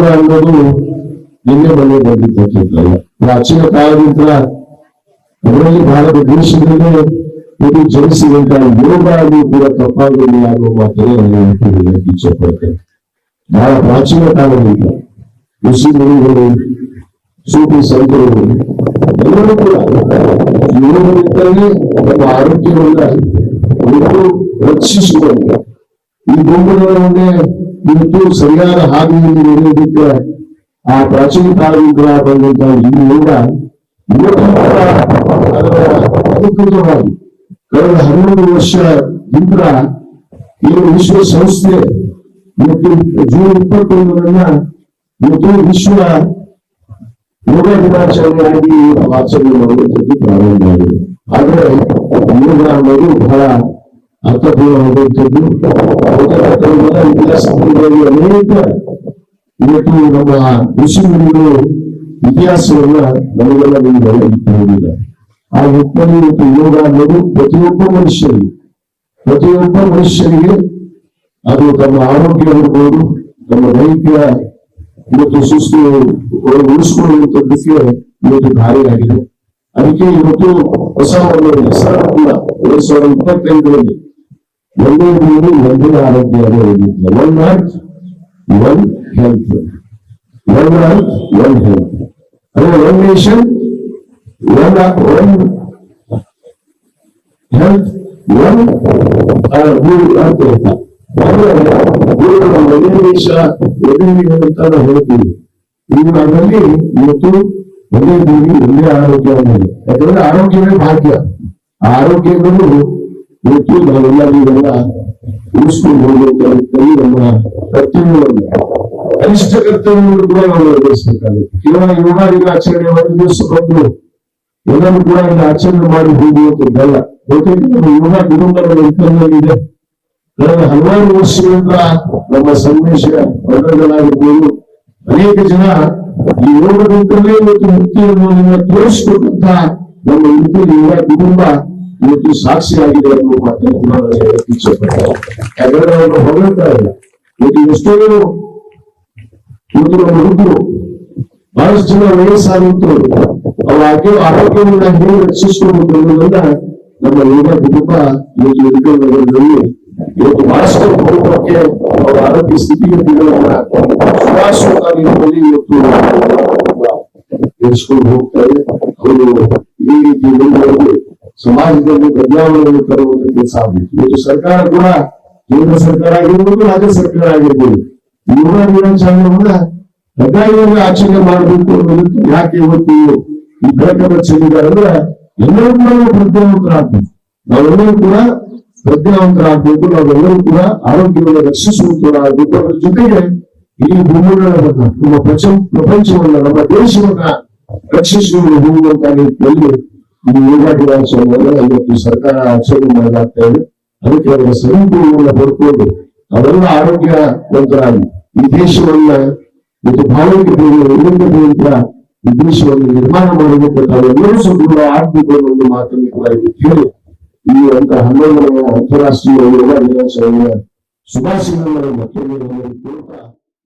ಯೋಗ ಅನ್ನೋದು ನಿನ್ನೆ ಮೊನ್ನೆ ಬಂದಿರ್ತಕ್ಕಂಥಲ್ಲ ಪ್ರಾಚೀನ ಕಾಲದಿಂದ ಅದರಲ್ಲಿ ಭಾರತ ದೇಶದಲ್ಲೇ ಇದು ಜನಿಸಿದಂತ ಯೋಗ ಅನ್ನೂ ಕೂಡ ತಪ್ಪಾಗಲಿ ಅನ್ನೋ ಮಾತನ್ನು ನಾನು ಹೇಳಕ್ಕೆ ಇಚ್ಛೆಪಡ್ತೇನೆ ಬಹಳ ಪ್ರಾಚೀನ ಕಾಲದಿಂದ ಋಷಿ ಮುನಿಗಳು ಸೂಫಿ ಸಂತರು ಎಲ್ಲರೂ ಕೂಡ ಯೋಗದಿಂದಲೇ ನಮ್ಮ ಆರೋಗ್ಯವನ್ನ ಇವತ್ತು ರಕ್ಷಿಸುವಂತ ಈ ಗುಂಪುಗಳನ್ನೇ ಇವತ್ತು ಸರಿಯಾದ ಹಾದಿಯಲ್ಲಿ ನಡೆಯೋದಕ್ಕೆ ಆ ಪ್ರಾಚೀನ ಕಾಲದಿಂದ ಬಂದಂತ ಈ ಯೋಗ ಅಧಿಕೃತವಾಗಿ ಕಳೆದ ಹನ್ನೊಂದು ವರ್ಷ ಈ ವಿಶ್ವ ಸಂಸ್ಥೆ ಮತ್ತು ಜೂನ್ ಇಪ್ಪತ್ತೊಂದರನ್ನ ಇವತ್ತು ವಿಶ್ವ ಯೋಗ ದಿನಾಚರಣೆಯಾಗಿ ಆಚರಣೆ ಮಾಡುವಂಥದ್ದು ಪ್ರಾರಂಭ ಆಗಿದೆ ಆದ್ರೆ ಯೋಗ ಅನ್ನೋದು ಬಹಳ ಅರ್ಥಪೂರ್ಣವಾದಂಥದ್ದು ಯೋಗದ ಇತಿಹಾಸದಲ್ಲಿ ಅನೇಕ ಇವತ್ತು ನಮ್ಮ ಋಷಿಮುನಿಗಳು ಇತಿಹಾಸವನ್ನ ನಮಗೆಲ್ಲ ನಿಮ್ಗೆ ಇಟ್ಟಿರುವುದಿಲ್ಲ ಆ ನಿಟ್ಟಿನಲ್ಲಿ ಇವತ್ತು ಯೋಗ ಅನ್ನೋದು ಪ್ರತಿಯೊಬ್ಬ ಮನುಷ್ಯರಿಗೆ ಪ್ರತಿಯೊಬ್ಬ ಮನುಷ್ಯರಿಗೆ ಅದು ತಮ್ಮ ಆರೋಗ್ಯ ಇರ್ಬೋದು ತಮ್ಮ ದೈಹಿಕ ಇವತ್ತು ಸುಸ್ತು ಉಳಿಸ್ಕೊಳ್ಳುವಂಥದ್ದಕ್ಕೆ ಇವತ್ತು ದಾರಿಯಾಗಿದೆ ಅದಕ್ಕೆ ಇವತ್ತು ಹೊಸ ಒಂದು ಎರಡ್ ಸಾವಿರದ ಇಪ್ಪತ್ತೈದರಲ್ಲಿ ಒಂದೇ ಭೂಮಿ ಒಂದೇ ಆರೋಗ್ಯ ಅನ್ನೋದು one earth one health one earth one health ಅಂದ್ರೆ one nation one one health one earth ಅಂತ ಒಂದೇ ದೇಶ ಒಂದೇ ಅಂತ ನಾವು ಹೇಳ್ತೀವಿ ಈಗ ಅದರಲ್ಲಿ ಇವತ್ತು ಒಂದೇ ಭೂಮಿ ಒಂದೇ ಆರೋಗ್ಯ ಅನ್ನೋದು ಯಾಕಂದ್ರೆ ಆರೋಗ್ಯವೇ ಭಾಗ್ಯ ಆ ಆರೋಗ್ಯವನ್ನು ಇವತ್ತು ನಾವೆಲ್ಲರೂ ನೀವೆಲ್ಲ ಉಳಿಸ್ಕೊಂಡು ಹೋಗುವಂತ ನಮ್ಮ ಕರ್ತವ್ಯವನ್ನು ಕನಿಷ್ಠ ಕರ್ತವ್ಯವನ್ನು ಕೂಡ ನಾವು ನೆರವೇರಿಸಬೇಕಾಗುತ್ತೆ ಕೇವಲ ಯೋಗ ಆಚರಣೆ ಒಂದು ದಿವಸ ಬಂದು ಎಲ್ಲರೂ ಕೂಡ ಇಲ್ಲಿ ಆಚರಣೆ ಮಾಡಿ ಹೋಗುವಂತದ್ದಲ್ಲ ಯಾಕೆಂದ್ರೆ ನಮ್ಮ ಯೋಗ ಕುಟುಂಬದ ಇದೆ ಕಳೆದ ಹಲವಾರು ವರ್ಷಗಳಿಂದ ನಮ್ಮ ಸಂದೇಶ ವರ್ಗಗಳಾಗಿರ್ಬೋದು ಅನೇಕ ಜನ ಈ ಯೋಗದಿಂದಲೇ ಇವತ್ತು ಮುಕ್ತಿಯನ್ನು ನಿಮ್ಮ ತೋರಿಸಿಕೊಟ್ಟಂತ ನಮ್ಮ ಯೋಗ ಕುಟುಂಬ ಇವತ್ತು ಸಾಕ್ಷಿಯಾಗಿದೆ ಅನ್ನುವ ಮಾತನ್ನು ಕೂಡ ನಾನು ಹೇಳಕ್ಕೆ ಇಚ್ಛೆಪಡ್ತೇನೆ ಯಾಕಂದ್ರೆ ಅವರು ಹೊಗಳ್ತಾ ಇಲ್ಲ ಇವತ್ತು ಎಷ್ಟೋ ಇವತ್ತು ನಮ್ಮ ಹುಡುಗರು ಬಹಳಷ್ಟು ಜನ ವಯಸ್ಸಾಗುತ್ತವರು ಅವರ ಆರೋಗ್ಯ ಆರೋಗ್ಯವನ್ನು ಹೇಗೆ ರಕ್ಷಿಸಿಕೊಂಡು ಅನ್ನೋದನ್ನ ನಮ್ಮ ಯೋಗ ಕುಟುಂಬ ಇವತ್ತು ಎದುರು ನಗರದಲ್ಲಿ ಇವತ್ತು ಬಹಳಷ್ಟು ಕುಟುಂಬಕ್ಕೆ ಅವರ ಆರೋಗ್ಯ ಸ್ಥಿತಿಗತಿಗಳನ್ನ ಸುಭಾಷವಾಗಿ ಇವತ್ತು ನಡೆಸ್ಕೊಂಡು ಹೋಗ್ತಾರೆ ಅವರು ಈ ರೀತಿ ಮುಂದುವರೆದು ಸಮಾಜದಲ್ಲಿ ಬದಲಾವಣೆಯನ್ನು ತರುವಂತ ಕೆಲಸ ಆಗಬೇಕು ಇವತ್ತು ಸರ್ಕಾರ ಕೂಡ, ಕೇಂದ್ರ ಸರ್ಕಾರ ಆಗಿರ್ಬೋದು, ರಾಜ್ಯ ಸರ್ಕಾರ ಆಗಿರ್ಬೋದು ಯೋಗ ದಿನಾಚರಣೆಯನ್ನ ಕಡ್ಡಾಯವಾಗಿ ಆಚರಣೆ ಮಾಡಬೇಕು ಅನ್ನೋದಕ್ಕೆ ಯಾಕೆ ಇವತ್ತು ಈ ಬೆಳಕನ್ನು ಚೆಲ್ಲಿದ್ದಾರೆ ಅಂದ್ರೆ ಎಲ್ಲರೂ ಕೂಡ ನಾವು ಪ್ರಜ್ಞಾವಂತರಾಗ್ಬೇಕು. ನಾವೆಲ್ಲರೂ ಕೂಡ ಪ್ರಜ್ಞಾವಂತರಾಗ್ಬೇಕು, ನಾವೆಲ್ಲರೂ ಕೂಡ ಆರೋಗ್ಯವನ್ನು ರಕ್ಷಿಸುವಂತರಾಗಬೇಕು ಅದರ ಜೊತೆಗೆ ಈ ಭೂಮಿಗಳನ್ನ ನಮ್ಮ ಪ್ರಪಂಚವನ್ನ, ನಮ್ಮ ದೇಶವನ್ನ ರಕ್ಷಿಸುವ ಹೋಗುವಂತ ನಿಟ್ಟಿನಲ್ಲಿ ಈ ಯೋಗ ದಿನಾಚರಣೆಯನ್ನ ಇವತ್ತು ಸರ್ಕಾರ ಆಚರಣೆ ಮಾಡಲಾಗ್ತಾ ಇದೆ. ಅದಕ್ಕೆ ಅವರ ಸದುಪಯೋಗವನ್ನು ಪಡ್ಕೊಂಡು ಅವೆಲ್ಲ ಆರೋಗ್ಯವಂತರಾಗಿ ಈ ದೇಶವನ್ನ ಮತ್ತು ಭಾವೈಕ್ಯತೆಯನ್ನು ಈ ದೇಶವನ್ನು ನಿರ್ಮಾಣ ಮಾಡಬೇಕು ತಾವೆಲ್ಲರೂ ಒಂದು ಮಾತನ್ನು ಕೂಡ ಇಲ್ಲಿ ಕೇಳಿ. ಈ ಅಂತ ಹನ್ನೊಂದನೆಯ ಅಂತಾರಾಷ್ಟ್ರೀಯ ಯೋಗ ದಿನಾಚರಣೆಯ ಶುಭಾಶಯಗಳನ್ನು ಕೊಡ್ತಾ